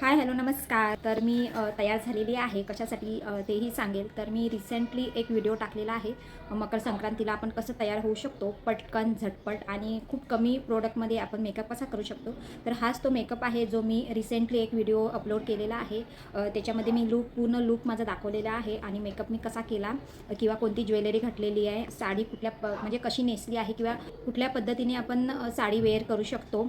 Hi hello नमस्कार. तर मी तयार झालेली आहे. कशासाठी तेही सांगेल. तर मी रिसेंटली एक व्हिडिओ टाकलेला आहे. मकर संक्रांतीला आपण कसं तयार होऊ शकतो? पटकन झटपट आणि खूप कमी प्रोडक्टमध्ये आपण मेकअप कसा करू शकतो? तर हाच तो मेकअप आहे जो मी रिसेंटली एक व्हिडिओ अपलोड केलेला आहे. त्याच्यामध्ये मी लूक पूर्ण लूक माझा दाखवलेला आहे आणि मेकअप मी कसा केला? किंवा कोणती ज्वेलरी घातलेली आहे? साडी कुठल्या प म्हणजे कशी नेसली आहे? किंवा कुठल्या पद्धतीने आपण साडी वेअर करू शकतो?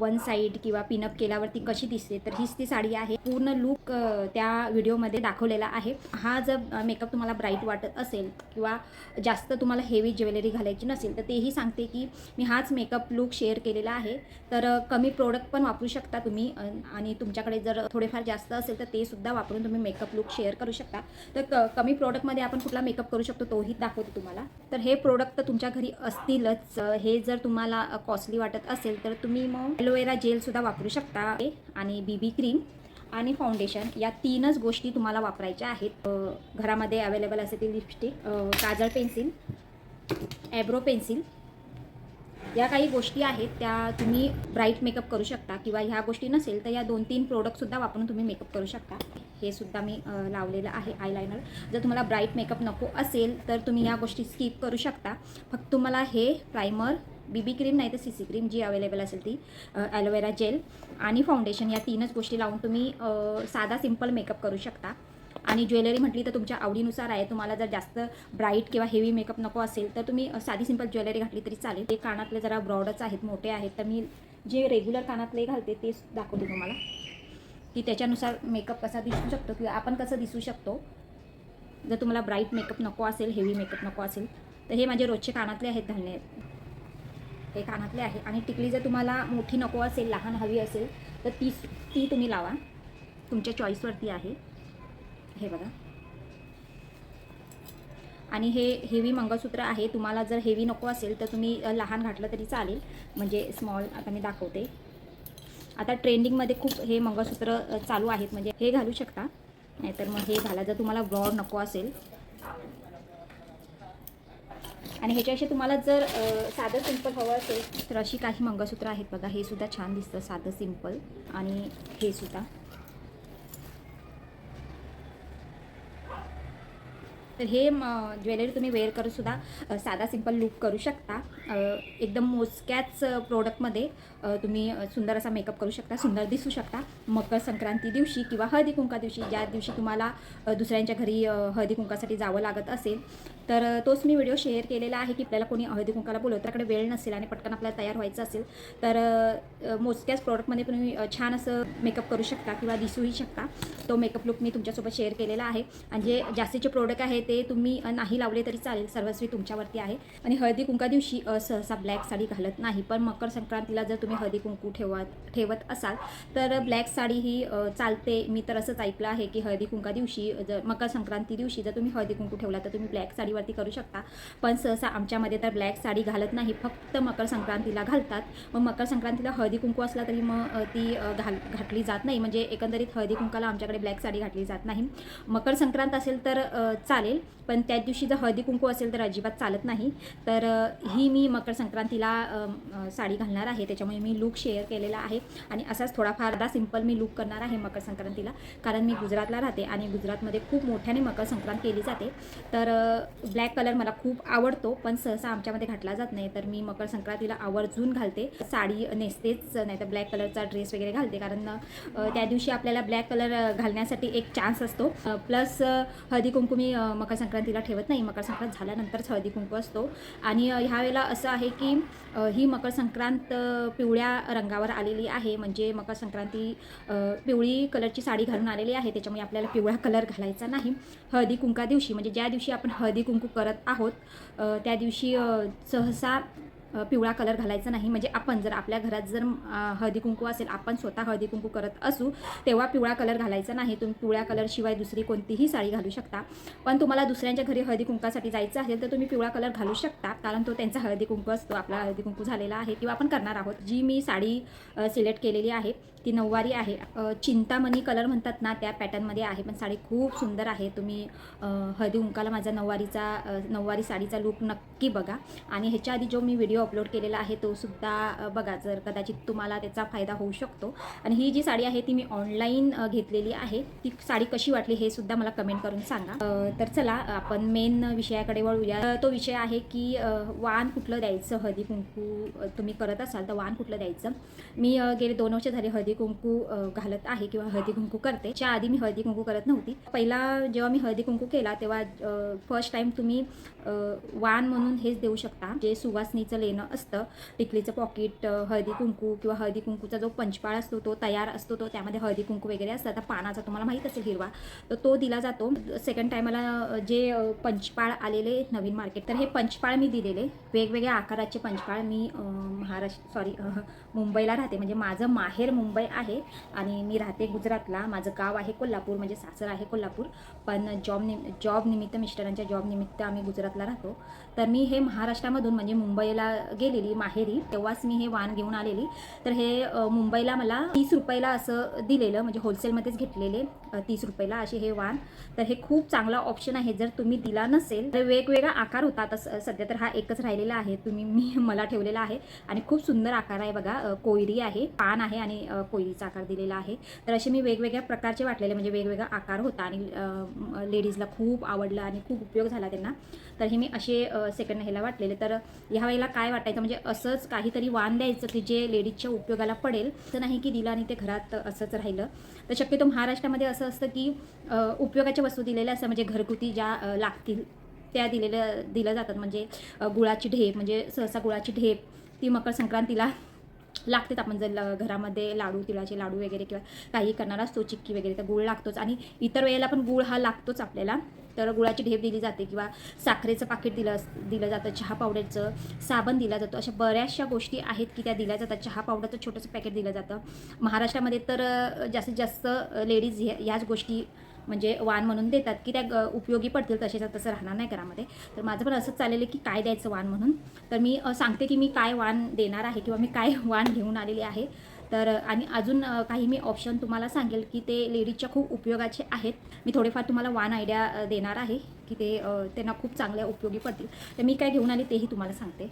वन साईड किंवा पिनअप केल्यावरती कशी दिसते तर हीच ती साडी आहे. पूर्ण लुक त्या व्हिडिओमध्ये दाखवलेला आहे. हा जर मेकअप तुम्हाला ब्राईट वाटत असेल किंवा जास्त तुम्हाला हेवी ज्वेलरी घालायची नसेल तर तेही सांगते की मी हाच मेकअप लुक शेअर केलेला आहे. तर कमी प्रोडक्ट पण वापरू शकता तुम्ही आणि तुमच्याकडे जर थोडेफार जास्त असेल तर ते सुद्धा वापरून तुम्ही मेकअप लुक शेअर करू शकता. तर क कमी प्रोडक्टमध्ये आपण कुठला मेकअप करू शकतो तोही दाखवते तुम्हाला. तर हे प्रोडक्ट तर तुमच्या घरी असतीलच. हे जर तुम्हाला कॉस्टली वाटत असेल तर तुम्ही मग ॲलोवेरा जेलसुद्धा वापरू शकता. आणि बी बी क्रीम आणि फाउंडेशन या तीनच गोष्टी तुम्हाला वापरायच्या आहेत. घरामध्ये अवेलेबल असेल ती लिपस्टिक काजळ पेन्सिल ॲब्रो पेन्सिल या काही गोष्टी आहेत त्या तुम्ही ब्राईट मेकअप करू शकता किंवा ह्या गोष्टी नसेल तर या दोन तीन प्रोडक्टसुद्धा वापरून तुम्ही मेकअप करू शकता. हे सुद्धा मी लावलेलं आहे आयलायनर जर तुम्हाला ब्राईट मेकअप नको असेल तर तुम्ही या गोष्टी स्किप करू शकता. फक्त तुम्हाला हे प्रायमर बी बी क्रीम नाही तर सी सी क्रीम जी अवेलेबल असेल ती ॲलोवेरा जेल आणि फाउंडेशन या तीनच गोष्टी लावून तुम्ही साधा सिंपल मेकअप करू शकता. आणि ज्वेलरी म्हटली तर तुमच्या आवडीनुसार आहे. तुम्हाला जर जास्त ब्राईट किंवा हेवी मेकअप नको असेल तर तुम्ही साधी सिंपल ज्वेलरी घातली तरी चालेल. ते कानातले जरा ब्रॉडच आहेत मोठे आहेत. तर मी जे रेग्युलर कानातले घालते ते दाखवते तुम्हाला. की त्याच्यानुसार मेकअप कसा दिसू शकतो किंवा आपण कसं दिसू शकतो. जर तुम्हाला ब्राईट मेकअप नको असेल हेवी मेकअप नको असेल तर हे माझे रोजचे कानातले आहेत धान्य. हे कानातले आहे. आणि टिकली जर तुम्हाला मोठी नको असेल लहान हवी असेल तर ती ती तुम्ही लावा. तुमच्या चॉईसवरती आहे. हे बघा. आणि हे हेवी मंगळसूत्र आहे. तुम्हाला जर हेवी नको असेल तर तुम्ही लहान घातलं तरी चालेल. म्हणजे स्मॉल आता मी दाखवते. आता ट्रेंडिंगमध्ये खूप हे मंगळसूत्र चालू आहेत. म्हणजे हे घालू शकता. नाहीतर मग हे घाला. जर तुम्हाला ब्रॉड नको असेल आणि ह्याच्याशी तुम्हाला जर साधं सिंपल हवं असेल तर अशी काही मंगळसूत्र आहेत बघा. हे सुद्धा छान दिसतं साधं सिंपल आणि हे सुद्धा. तर हे म ज्वेलरी तुम्ही वेअर करून सुद्धा साधा सिंपल लुक करू शकता. एकदम मोजक्याच प्रोडक्टमध्ये तुम्ही सुंदर असा मेकअप करू शकता. सुंदर दिसू शकता. मकर संक्रांती दिवशी किंवा हळदी कुंका दिवशी ज्या दिवशी तुम्हाला दुसऱ्यांच्या घरी हळदी कुंकासाठी जावं लागत असेल तर तोच मी व्हिडिओ शेअर केलेला आहे की आपल्याला कोणी हळदी कुंकाला बोलवतं त्याकडे वेळ नसेल आणि पटकन आपल्याला तयार व्हायचं असेल तर मोजक्याच प्रोडक्टमध्ये तुम्ही छान असं मेकअप करू शकता किंवा दिसूही शकता. तो मेकअप लुक मी तुमच्यासोबत शेअर केलेला आहे. आणि जे जास्तीचे प्रोडक्ट आहेत ते तुम्ही नाही लावले तरी चालेल. सर्वस्वी तुमच्यावरती आहे. आणि हळदी कुंका दिवशी सहसा ब्लॅक साडी घालत नाही. पण मकर संक्रांतीला जर तुम्ही हळदी कुंकू ठेवत ठेवत असाल तर ब्लॅक साडी ही चालते. मी तर असंच ऐकलं आहे की हळदी कुंका दिवशी जर मकर संक्रांती दिवशी जर तुम्ही हळदी कुंकू ठेवला तर तुम्ही ब्लॅक साडीवरती करू शकता. पण सहसा आमच्यामध्ये तर ब्लॅक साडी घालत नाही. फक्त मकर संक्रांतीला घालतात. मग मकर संक्रांतीला हळदी कुंकू असला तरी मग ती घाल घातली जात नाही. म्हणजे एकंदरीत हळदी कुंकाला आमच्याकडे ब्लॅक साडी घातली जात नाही. मकर संक्रांत असेल तर चालेल. चालेल. पण त्या दिवशी जर हळदी कुंकू असेल तर अजिबात चालत नाही. तर ही मी मकर संक्रांतीला साडी घालणार आहे. त्याच्यामुळे मी लूक शेअर केलेला आहे. आणि असाच थोडाफार दा सिंपल मी लूक करणार आहे मकर संक्रांतीला. कारण मी गुजरातला राहते आणि गुजरातमध्ये खूप मोठ्याने मकर संक्रांत केली जाते. तर ब्लॅक कलर मला खूप आवडतो. पण सहसा आमच्यामध्ये घातला जात नाही. तर मी मकर संक्रांतीला आवर्जून घालते. साडी नेसतेच नाही तर ब्लॅक कलरचा ड्रेस वगैरे घालते. कारण त्या दिवशी आपल्याला ब्लॅक कलर घालण्यासाठी एक चान्स असतो. प्लस हळदी कुंकू मी मकर संक्रांतीला ठेवत नाही. मकर संक्रांत झाल्यानंतरच हळदी कुंकू असतो. आणि ह्या वेळेला असं आहे की ही मकर संक्रांत पिवळ्या रंगावर आलेली आहे. म्हणजे मकर संक्रांती पिवळी कलरची साडी घालून आलेली आहे. त्याच्यामुळे आपल्याला पिवळा कलर घालायचा नाही. हळदी कुंका दिवशी म्हणजे ज्या दिवशी आपण हळदी कुंकू करत आहोत त्या दिवशी सहसा पिवळा कलर घालायचा नाही. म्हणजे आपण जर आपल्या घरात जर हळदीकुंकू हळदी कुंकू असेल आपण स्वतः हळदी कुंकू करत असू तेव्हा पिवळा कलर घालायचा नाही. तुम्ही पिवळ्या कलरशिवाय दुसरी कोणतीही साडी घालू शकता. पण तुम्हाला दुसऱ्यांच्या घरी हळदी कुंकासाठी जायचं असेल तर तुम्ही पिवळा कलर घालू शकता. कारण तो त्यांचा हळदी कुंकू असतो आपला हळदी कुंकू झालेला आहे किंवा आपण करणार आहोत. जी मी साडी सिलेक्ट केलेली आहे ती नऊवारी आहे. चिंतामणी कलर म्हणतात ना त्या पॅटर्नमध्ये आहे. पण साडी खूप सुंदर आहे. तुम्ही हळदी कुंकाला माझा नऊवारीचा नऊवारी साडीचा लूक नक्की बघा. आणि ह्याच्या आधी जो मी व्हिडिओ अपलोड केलेला आहे तो सुद्धा बघा जर कदाचित तुम्हाला त्याचा फायदा होऊ शकतो. आणि ही जी साडी आहे ती मी ऑनलाईन घेतलेली आहे. ती साडी कशी वाटली हे सुद्धा मला कमेंट करून सांगा. तर चला आपण मेन विषयाकडे वळूया. तो विषय आहे की वाण कुठलं द्यायचं हळदी कुंकू तुम्ही करत असाल तर वाण कुठलं द्यायचं? मी गेले दोन वर्ष झाले हळदी कुंकू घालत आहे किंवा हळदी कुंकू करते. त्या आधी मी हळदी कुंकू करत नव्हती. पहिला जेव्हा मी हळदी कुंकू केला तेव्हा फर्स्ट टाइम तुम्ही वान वाण म्हणून हेच देऊ शकता. जे सुवासनीचं लेणं असतं टिकलीचं पॉकेट हळदी कुंकू किंवा हळदी कुंकूचा जो पंचपाळ असतो तो तयार असतो तो त्यामध्ये हळदी कुंकू वगैरे असतं. आता पानाचा तुम्हाला माहीत असेल हिरवा तर तो दिला जातो. सेकंड टायमाला जे पंचपाळ आलेले नवीन मार्केट तर हे पंचपाळ मी दिलेले. वेगवेगळ्या आकाराचे पंचपाळ मी महाराष्ट्र सॉरी मुंबईला राहते. म्हणजे माझं माहेर मुंबई आहे आणि मी राहते गुजरातला. माझं गाव आहे कोल्हापूर म्हणजे सासर आहे कोल्हापूर. पण जॉब निम जॉब निमित्त मिस्टरांच्या जॉब निमित्त आम्ही गुजरातला राहतो. तर मी हे महाराष्ट्रामधून म्हणजे मुंबईला गेलेली माहेरी तेव्हाच मी हे वाण घेऊन आलेली. तर हे मुंबईला मला तीस रुपयाला असं दिलेलं म्हणजे होलसेलमध्येच घेतलेले तीस रुपयाला असे हे वाण तर हे खूप चांगला ऑप्शन आहे. जर तुम्ही दिला नसेल तर वेगवेगळा आकार होता. आता सध्या तर हा एकच राहिलेला आहे. तुम्ही मी मला ठेवलेला आहे. आणि खूप सुंदर आकार आहे बघा. कोयरी आहे पान आहे आणि कोयरीचा आकार दिलेला आहे. तर असे मी वेगवेगळ्या प्रकारचे वाटलेले म्हणजे वेगवेगळा आकार होता. आणि लेडीजला खूप आवडला आणि खूप उपयोग झाला त्यांना. तर हे मी असे सेकंड ह्याला वाटलेले. तर ह्या वेळेला काय वाटायचं? म्हणजे असंच काहीतरी वाण द्यायचं की जे लेडीजच्या उपयोगाला पडेल. असं नाही की दिलं आणि ते घरात असंच राहिलं. तर शक्यतो महाराष्ट्रामध्ये असं असतं की उपयोगाच्या वस्तू दिलेल्या असं म्हणजे घरगुती ज्या लागतील त्या दिलेल्या दिल्या जातात. म्हणजे गुळाची ढेप म्हणजे सहसा गुळाची ढेप ती मकर संक्रांतीला लागतेच आपण. जर ल- घरामध्ये लाडू तिळाचे लाडू वगैरे किंवा काही करणार असतो चिक्की वगैरे तर गुळ लागतोच. आणि इतर वेळेला पण गुळ हा लागतोच आपल्याला. तर गुळाची ढेप दिली जाते किंवा साखरेचं पाकिट दिलं दिलं जातं चहा पावडरचं साबण दिला जातो. अशा बऱ्याचशा गोष्टी आहेत की त्या दिल्या जातात. चहा पावडरचं छोटंसं पॅकेट दिलं जातं. महाराष्ट्रामध्ये तर जास्तीत जास्त लेडीज ह्याच गोष्टी म्हणजे वाण म्हणून देतात की त्या ग- उपयोगी पडतील तसेच तसं राहणार नाही घरामध्ये. तर माझं पण असंच चाललेलं की काय द्यायचं वाण म्हणून. तर मी सांगते की मी काय वाण देणार आहे किंवा मी काय वाण घेऊन आलेली आहे. तर आणि अजून काही मी ऑप्शन तुम्हाला सांगेल की ते लेडीजच्या खूप उपयोगाचे आहेत. मी थोडेफार तुम्हाला वान आयडिया देणार आहे की ते त्यांना खूप चांगल्या उपयोगी पडतील. तर मी काय घेऊन आले तेही तुम्हाला सांगते.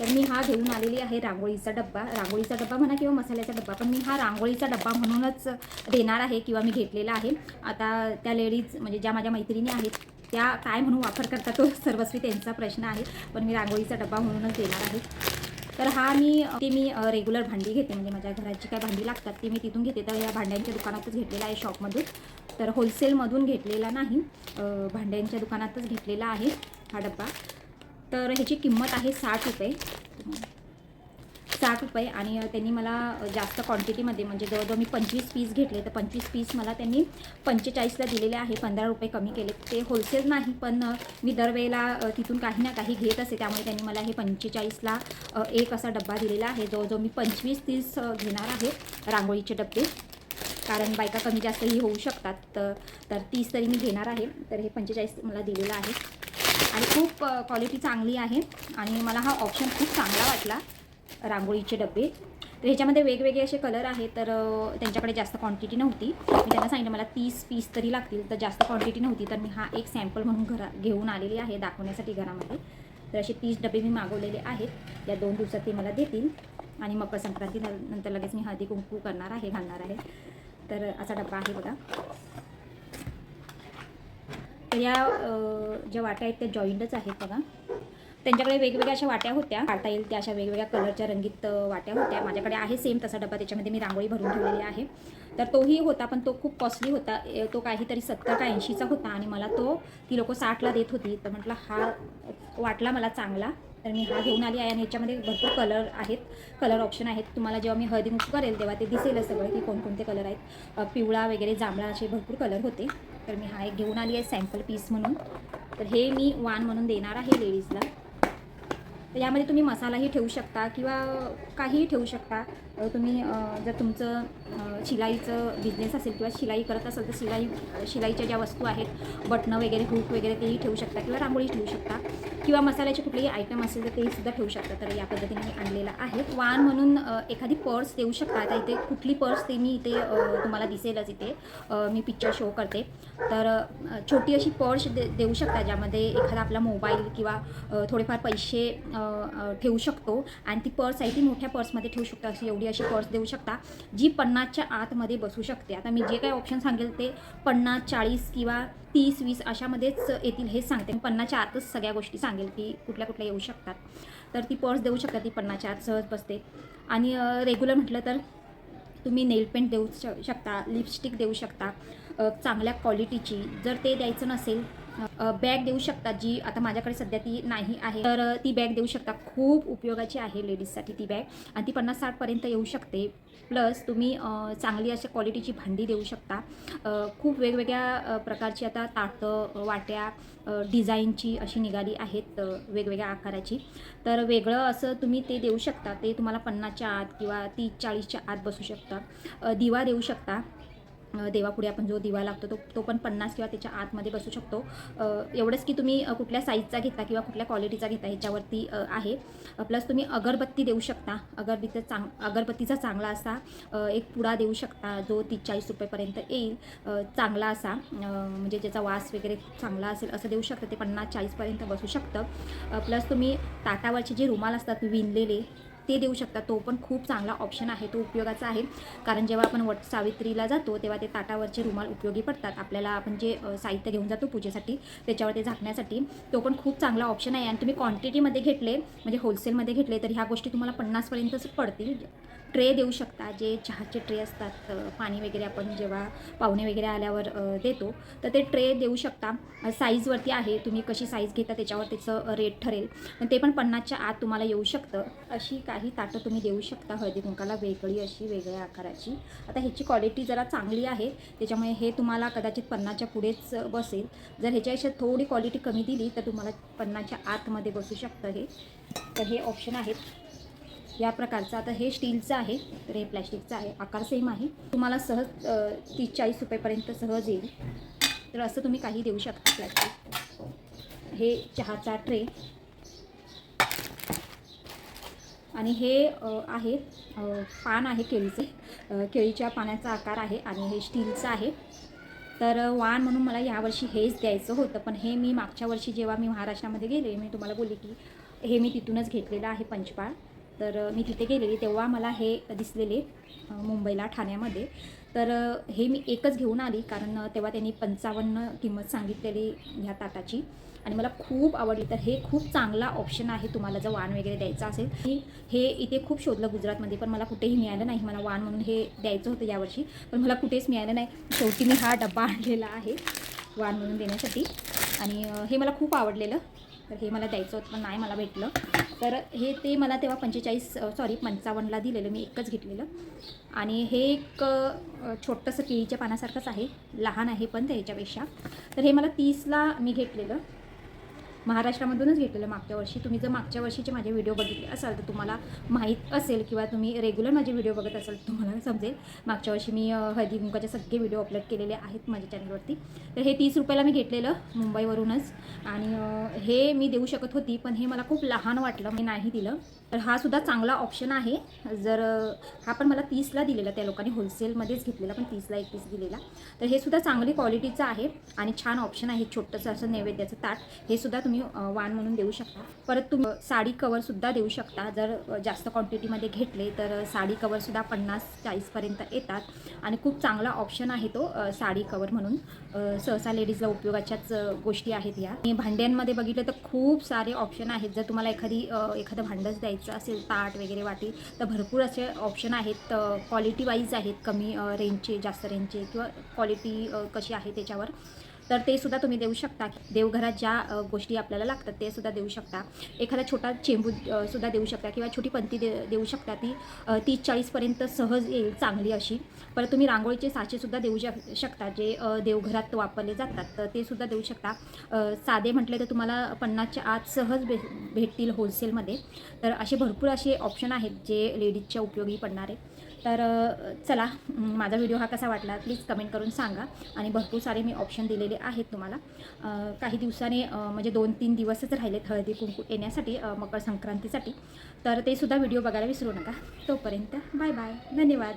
तर मी हा घेऊन आलेली आहे रांगोळीचा डब्बा. रांगोळीचा डब्बा म्हणा किंवा मसाल्याचा डब्बा पण मी हा रांगोळीचा डब्बा म्हणूनच देणार आहे किंवा मी घेतलेला आहे. आता त्या लेडीज म्हणजे ज्या माझ्या मैत्रिणी आहेत त्या काय म्हणून वापर करतात तो सर्वस्वी त्यांचा प्रश्न आहे. पण मी रांगोळीचा डब्बा म्हणूनच देणार आहे. तर हा मी ते मी रेग्युलर भांडी घेते. म्हणजे माझ्या घराची काय भांडी लागतात ते मी तिथून घेते. तर या भांड्यांच्या दुकानातच घेतलेला आहे शॉपमधून तर होलसेलमधून घेतलेला नाही. भांड्यांच्या दुकानातच घेतलेला आहे हा डब्बा. तर ह्याची किंमत आहे साठ रुपये. साठ रुपये आणि त्यांनी मला जास्त क्वांटिटीमध्ये म्हणजे जवळजवळ मी पंचवीस पीस घेतले. तर पंचवीस पीस मला त्यांनी पंचेचाळीसला दिलेले आहे. पंधरा रुपये कमी केले. ते होलसेल नाही पण मी दरवेळेला तिथून काही ना काही घेत असे. त्यामुळे त्यांनी मला हे पंचेचाळीसला एक असा डब्बा दिलेला आहे. जवळजवळ मी पंचवीस तीस घेणार आहे रांगोळीचे डब्बे. कारण बायका कमी जास्तही होऊ शकतात. तर तर तीस तरी मी घेणार आहे. तर हे पंचेचाळीस मला दिलेलं आहे. आणि खूप क्वालिटी चांगली आहे. आणि मला हा ऑप्शन खूप चांगला वाटला. रांगोळीचे डबे. तर ह्याच्यामध्ये वेगवेगळे असे कलर आहेत तर त्यांच्याकडे जास्त क्वांटिटी नव्हती. मी त्यांना सांगितलं मला तीस पीस तरी लागतील. तर जास्त क्वांटिटी नव्हती. तर मी हा एक सॅम्पल म्हणून घरा घेऊन आलेली आहे दाखवण्यासाठी घरामध्ये. तर असे तीस डबे मी मागवलेले आहेत. या दोन दिवसात ते मला देतील. आणि मकर संक्रांती नंतर लगेच मी हळदी कुंकू करणार आहे घालणार आहे. तर असा डब्बा आहे बघा. तर या ज्या वाट्या आहेत त्या जॉईंटच आहेत बघा. त्यांच्याकडे वेगवेगळ्या अशा वाट्या होत्या. काढता येईल त्या अशा वेगवेगळ्या कलरच्या रंगीत वाट्या होत्या. माझ्याकडे आहे सेम तसा डबा त्याच्यामध्ये मी रांगोळी भरून ठेवलेली आहे. तर तोही होता पण तो खूप कॉस्टली होता. ए, तो काहीतरी सत्तर का ऐंशीचा होता आणि मला तो ती लोक साठला देत होती. तर म्हटलं हा वाटला मला चांगला. तर मी हा घेऊन आली आहे आणि याच्यामध्ये भरपूर कलर आहेत. कलर ऑप्शन आहेत. तुम्हाला जेव्हा मी हळदी कुंकू करेल तेव्हा ते दिसेलच सगळं की कोणकोणते कलर आहेत. पिवळा वगैरे जांभळा असे भरपूर कलर होते. तर मी हा एक घेऊन आली आहे सॅम्पल पीस म्हणून. तर हे मी वान म्हणून देणार आहे लेडीजला तर यामध्ये तुम्ही मसालाही ठेवू शकता किंवा काहीही ठेवू शकता. तुम्ही जर तुमचं शिलाईचं बिझनेस असेल किंवा शिलाई करत असाल तर शिलाई शिलाईच्या ज्या वस्तू आहेत बटणं वगैरे हुक वगैरे तेही ठेवू शकता किंवा रांगोळी ठेवू शकता. किंवा मसाल्याचे कुठलेही आयटम असेल तर तेही सुद्धा ठेवू शकता. तर या पद्धतीने मी आणलेलं आहे. वाण म्हणून एखादी पर्स देऊ शकता. आता इथे कुठली पर्स ते मी इथे तुम्हाला दिसेलच इथे. मी पिक्चर शो करते. तर छोटी अशी पर्स दे देऊ शकता ज्यामध्ये एखादा आपला मोबाईल किंवा थोडेफार पैसे ठेवू शकतो. आणि ती पर्स आहे ती मोठ्या पर्समध्ये ठेवू शकतो अशी एवढी अशी पर्स देऊ शकता जी पन्नासच्या आतमध्ये बसू शकते. आता मी जे काही ऑप्शन सांगेल ते पन्नास चाळीस किंवा तीस वीस अशामध्येच येतील हे सांगते. मी पन्नासच्या आतच सगळ्या गोष्टी सांगेल की कुठल्या कुठल्या येऊ शकतात. तर ती पर्स देऊ शकता ती पन्नासच्या आत सहज बसते. आणि रेग्युलर म्हटलं तर तुम्ही नेल पेंट देऊ शकता लिपस्टिक देऊ शकता चांगल्या क्वालिटीची जर ते द्यायचं नसेल बॅग देऊ शकता जी आता माझ्याकडे सध्या ती नाही आहे. तर ती बॅग देऊ शकता. खूप उपयोगाची आहे लेडीजसाठी ती बॅग आणि ती पन्नास साठपर्यंत येऊ शकते. प्लस तुम्ही चांगली अशा क्वालिटीची भांडी देऊ शकता. खूप वेगवेगळ्या प्रकारची आता ताटं वाट्या डिझाईनची अशी निघाली आहेत वेगवेगळ्या आकाराची. तर वेगळं असं तुम्ही ते देऊ शकता. ते तुम्हाला पन्नासच्या आत किंवा तीस चाळीसच्या आत बसू शकता. दिवा देऊ शकता. देवापुढे आपण जो दिवा लागतो तो तो पण पन्नास किंवा त्याच्या आतमध्ये बसू शकतो. एवढंच की तुम्ही कुठल्या साईजचा घेता किंवा कुठल्या क्वालिटीचा घेता ह्याच्यावरती आहे. प्लस तुम्ही अगरबत्ती देऊ शकता. अगरबत्तीचा चांग अगरबत्तीचा चांगला असा एक पुडा देऊ शकता जो तीस चाळीस रुपयेपर्यंत येईल. चांगला असा म्हणजे ज्याचा वास वगैरे चांगला असेल असं देऊ शकतं. ते पन्नास चाळीसपर्यंत बसू शकतं. प्लस तुम्ही ताटावरचे जे रुमाल असतात विणलेले ते देऊ शकता तो पण खूप चांगला ऑप्शन आहे. तो उपयोगाचा आहे. कारण जेव्हा आपण वट सावित्रीला जातो तेव्हा ते ताटावरचे रुमाल उपयोगी पडतात. आपल्याला आपण जे साहित्य घेऊन जातो पूजेसाठी त्याच्यावर ते झाकण्यासाठी तो पण खूप चांगला ऑप्शन आहे. आणि तुम्ही क्वांटिटीमध्ये घेतले म्हणजे होलसेलमध्ये घेतले तर ह्या गोष्टी तुम्हाला पन्नासपर्यंतच पडतील. ट्रे देऊ शकता जे चहाचे ट्रे असतात पाणी वगैरे आपण जेव्हा पाहुणे वगैरे आल्यावर देतो तर ते ट्रे देऊ शकता. साईजवरती आहे तुम्ही कशी साईज घेता त्याच्यावर त्याचं रेट ठरेल. ते पण पन्नासच्या आत तुम्हाला येऊ शकतं. अशी काही ताटं तुम्ही देऊ शकता हळदी कुंकाला वेगळी अशी वेगळ्या आकाराची. आता ह्याची क्वालिटी जरा चांगली आहे त्याच्यामुळे हे तुम्हाला कदाचित पन्नासच्या पुढेच बसेल. जर ह्याच्यापेक्षा थोडी क्वालिटी कमी दिली तर तुम्हाला पन्नासच्या आतमध्ये बसू शकतं हे. तर हे ऑप्शन आहेत. या प्रकारचं. आता हे स्टीलचं आहे तर हे प्लॅस्टिकचं आहे. आकार सेम आहे. तुम्हाला सहज तीस चाळीस रुपयेपर्यंत सहज येईल. तर असं तुम्ही काही देऊ शकता प्लॅस्टिक. हे चहाचा ट्रे. आणि हे आहे पान आहे केळीचे. केळीच्या पाण्याचा आकार आहे आणि हे स्टीलचं आहे. तर वाण म्हणून मला यावर्षी हेच द्यायचं होतं पण हे मी मागच्या वर्षी जेव्हा मी महाराष्ट्रामध्ये गेले मी तुम्हाला बोलले की हे मी तिथूनच घेतलेलं आहे पंचपाळ. तर मी तिथे गेलेली तेव्हा मला हे दिसलेले मुंबईला ठाण्यामध्ये. तर हे मी एकच घेऊन आली कारण तेव्हा त्यांनी पंचावन्न किंमत सांगितलेली ह्या ताटाची आणि मला खूप आवडली. तर हे खूप चांगला ऑप्शन आहे. तुम्हाला जर वाण वगैरे द्यायचं असेल हे इथे खूप शोधलं गुजरातमध्ये पण मला कुठेही मिळालं नाही. मला वाण म्हणून हे द्यायचं होतं यावर्षी पण मला कुठेच मिळालं नाही. शेवटी मी हा डब्बा आणलेला आहे वाण म्हणून देण्यासाठी. आणि हे मला खूप आवडलेलं. तर हे मला द्यायचं होतं पण नाही मला भेटलं. तर हे ते मला तेव्हा पंचेचाळीस सॉरी पंचावन्नला दिलेलं मी एकच घेतलेलं. आणि हे एक छोटंसं केळीच्या पानासारखंच आहे. लहान आहे पण त्याच्यापेक्षा. तर हे मला तीसला मी घेतलेलं. महाराष्ट्रामधूनच घेतलेलं मागच्या वर्षी. तुम्ही जर मागच्या वर्षीचे माझे व्हिडिओ बघितले असाल तर तुम्हाला माहीत असेल किंवा तुम्ही रेग्युलर माझे व्हिडिओ बघत असाल तर तुम्हाला समजेल. मागच्या वर्षी मी हळदी कुंकाचे सगळे व्हिडिओ अपलोड केलेले आहेत माझ्या चॅनलवरती तर हे तीस रुपयाला मी घेतलेलं मुंबईवरूनच. आणि हे मी देऊ शकत होती पण हे मला खूप लहान वाटलं. मी नाही दिलं. तर हा सुद्धा चांगला ऑप्शन आहे. जर हा पण मला तीसला दिलेला त्या लोकांनी होलसेलमध्येच घेतलेला पण तीसला एक पीस दिलेला. तर हे सुद्धा चांगली क्वालिटीचं आहे. आणि छान ऑप्शन आहे छोटंसं असं नैवेद्याचं ताट. हे सुद्धा तुम्ही तुम्ही वाण म्हणून देऊ शकता. परत तुम्ही साडी कवरसुद्धा देऊ शकता. जर जास्त क्वांटिटीमध्ये घेतले तर साडी कवरसुद्धा पन्नास चाळीसपर्यंत येतात. आणि खूप चांगला ऑप्शन आहे तो साडी कवर म्हणून. सहसा लेडीजला उपयोगाच्याच गोष्टी आहेत या. आणि भांड्यांमध्ये बघितलं तर खूप सारे ऑप्शन आहेत. जर तुम्हाला एखादी एखादं भांडंच द्यायचं असेल ताट वगैरे वाटी तर भरपूर असे ऑप्शन आहेत. क्वालिटी वाईज आहेत कमी रेंजचे जास्त रेंजचे किंवा क्वालिटी कशी आहे त्याच्यावर. तर ते सुद्धा तुम्ही देऊ शकता. देवघरात ज्या गोष्टी आपल्याला लागतात ते सुद्धा देऊ शकता. एखादा छोटा चेंबू सुद्धा देऊ शकता किंवा छोटी पंती दे देऊ शकता ती तीस चाळीसपर्यंत सहज येईल चांगली अशी. परत तुम्ही रांगोळीचे साचेसुद्धा देऊ शक शकता जे देवघरात वापरले जातात. तर ते सुद्धा देऊ शकता. साधे म्हटले तर तुम्हाला पन्नासच्या आत सहज भे भेटतील होलसेलमध्ये तर असे भरपूर असे ऑप्शन आहेत जे लेडीजच्या उपयोगी पडणारे. तर चला माझा व्हिडिओ हा कसा वाटला प्लीज कमेंट करून सांगा आणि भरपूर सारे मी ऑप्शन दिलेले आहेत तुम्हाला. काही दिवसाने म्हणजे दोन तीन दिवसच राहिलेत हळदी कुंकू येण्यासाठी मकर संक्रांतीसाठी. तर ते सुद्धा व्हिडिओ बघायला विसरू नका. तोपर्यंत बाय बाय धन्यवाद.